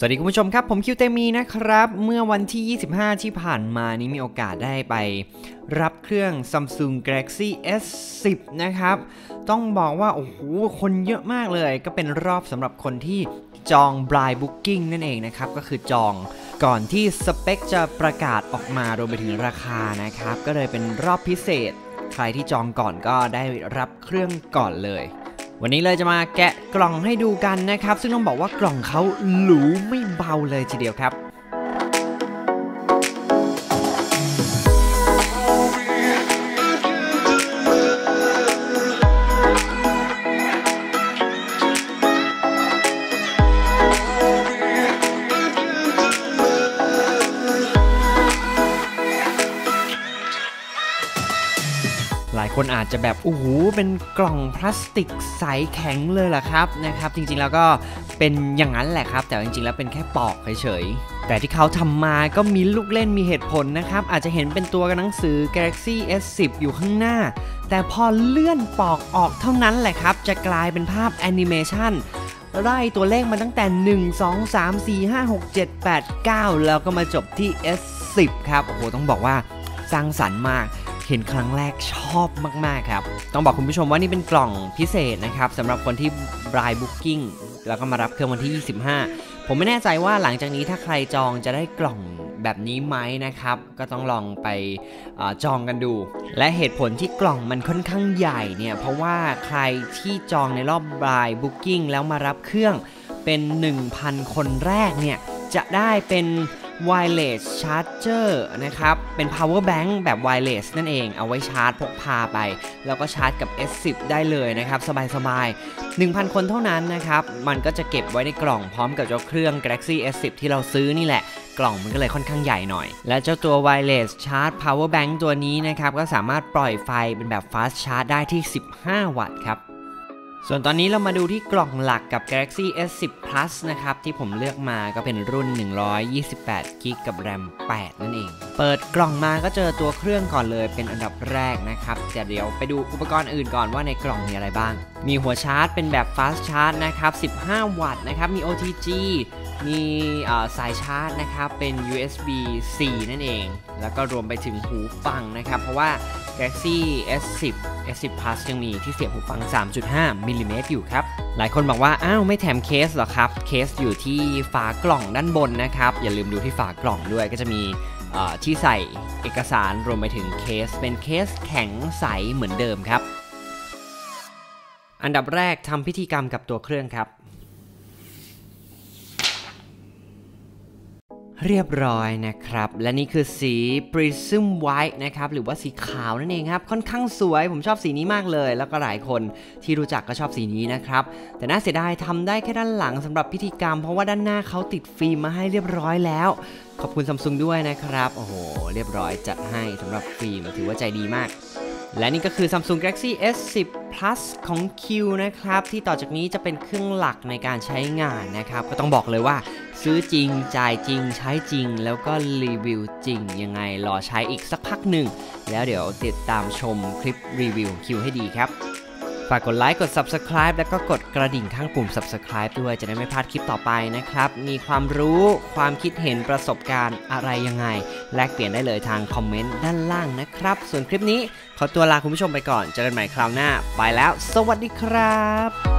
สวัสดีคุณผู้ชมครับ ผมคิวเตมีนะครับ เมื่อวันที่ 25 ที่ผ่านมานี้มีโอกาสได้ไปรับเครื่อง Samsung Galaxy S10 นะครับ ต้องบอกว่า โอ้โห คนเยอะมากเลย ก็เป็นรอบสำหรับคนที่จอง Blind Booking นั่นเองนะครับ ก็คือจองก่อนที่สเปคจะประกาศออกมารวมไปถึงราคานะครับ ก็เลยเป็นรอบพิเศษ ใครที่จองก่อนก็ได้รับเครื่องก่อนเลย วันนี้เลยจะมาแกะกล่องให้ดูกันนะครับ ซึ่งต้องบอกว่ากล่องเขาหรูไม่เบาเลยทีเดียวครับ คนอาจจะแบบโอ้โหเป็นกล่องพลาสติกใสแข็งเลยล่ะครับนะครับจริงๆแล้วก็เป็นอย่างนั้นแหละครับ แต่จริงๆแล้วเป็นแค่ปอกเฉยๆแต่ที่เขาทำมาก็มีลูกเล่นมีเหตุผลนะครับ อาจจะเห็นเป็นตัวกหนังสือ Galaxy S10 อยู่ข้างหน้า แต่พอเลื่อนปอกออกเท่านั้นแหละครับ จะกลายเป็นภาพแอนิเมชันไล่ตัวเลขมาตั้งแต่ 1 2 3 4 5 6 7 8 9 แล้วก็มาจบที่ S10 ครับโอ้โหต้องบอกว่าสร้างสรรค์มาก เห็นครั้งแรกชอบมาก ๆ ครับ ต้องบอกคุณผู้ชมว่านี่เป็นกล่องพิเศษนะครับสำหรับคนที่ Blind Booking แล้วก็มารับเครื่องวันที่ 25 ผมไม่แน่ใจว่าหลังจากนี้ถ้าใครจองจะได้กล่องแบบนี้ไหมนะครับ ก็ต้องลองไปอจองกันดู และเหตุผลที่กล่องมันค่อนข้างใหญ่เนี่ย เพราะว่าใครที่จองในรอบ Blind Booking แล้วมารับเครื่องเป็น 1,000 คนแรกเนี่ยจะได้เป็น wireless charger นะครับ เป็น power bank แบบ wireless นั่นเอง เอาไว้ชาร์จพกพาไป แล้วก็ชาร์จกับ S10 ได้เลยนะครับ สบายๆ 1,000 คนเท่านั้นนะครับ มันก็จะเก็บไว้ในกล่องพร้อมกับเจ้าเครื่อง Galaxy S10 ที่เราซื้อนี่แหละกล่องมันก็เลยค่อนข้างใหญ่หน่อย และเจ้าตัว wireless charge power bank ตัวนี้นะครับ ก็สามารถปล่อยไฟเป็นแบบ fast charge ได้ที่ 15 วัตต์ครับ ส่วนตอนนี้เรามาดูที่กล่องหลักกับ Galaxy S10 Plus นะครับ ที่ผมเลือกมาก็เป็นรุ่น 128 g b กับ RAM 8 นั่นเอง เปิดกล่องมาก็เจอตัวเครื่องก่อนเลยเป็นอันดับแรกนะครับแต่เดี๋ยวไปดูอุปกรณ์อื่นก่อนว่าในกล่องมีอะไรบ้าง มีหัวชาร์จเป็นแบบ Fast Charge นะครับ 15 วัตต์นะครับ มี OTG มีสายชาร์จนะครับ เป็น USB C นั่นเอง แล้วก็รวมไปถึงหูฟังนะครับ เพราะว่า Galaxy S10 S10 Plus ยังมีที่เสียบหูฟัง 3.5มิลลิเมตรอยู่ครับ หลายคนบอกว่า อ้าว ไม่แถมเคสหรอครับ เคสอยู่ที่ฝากล่องด้านบนนะครับ อย่าลืมดูที่ฝากล่องด้วยก็จะมีที่ใส่เอกสารรวมไปถึงเคส เป็นเคสแข็งใสเหมือนเดิมครับอันดับแรกทำพิธีกรรมกับตัวเครื่องครับ เรียบร้อยนะครับ และนี่คือสี Prism White นะครับ หรือว่าสีขาวนั่นเองครับ ค่อนข้างสวย ผมชอบสีนี้มากเลย แล้วก็หลายคนที่รู้จักก็ชอบสีนี้นะครับ แต่น่าเสียดายทำได้แค่ด้านหลังสำหรับพิธีกรรม เพราะว่าด้านหน้าเขาติดฟิล์มมาให้เรียบร้อยแล้ว ขอบคุณซัมซุงด้วยนะครับ โอ้โห เรียบร้อยจัดให้สำหรับฟิล์มถือว่าใจดีมาก และนี่ก็คือ Samsung Galaxy S10 Plus ของ Q นะครับ ที่ต่อจากนี้จะเป็นเครื่องหลักในการใช้งานนะครับ ก็ต้องบอกเลยว่า ซื้อจริง จ่ายจริง ใช้จริง แล้วก็รีวิวจริง ยังไงรอใช้อีกสักพักหนึ่ง แล้วเดี๋ยวติดตามชมคลิปรีวิวของ Q ให้ดีครับ ฝากกดไลค์กด Subscribe แล้วก็กดกระดิ่งข้างปุ่ม Subscribe ด้วยจะได้ไม่พลาดคลิปต่อไปนะครับ มีความรู้ความคิดเห็นประสบการณ์อะไรยังไง แลกเปลี่ยนได้เลยทางคอมเมนต์ด้านล่างนะครับ ส่วนคลิปนี้ขอตัวลาคุณผู้ชมไปก่อนเจอกันใหม่คราวหน้า ไปแล้ว สวัสดีครับ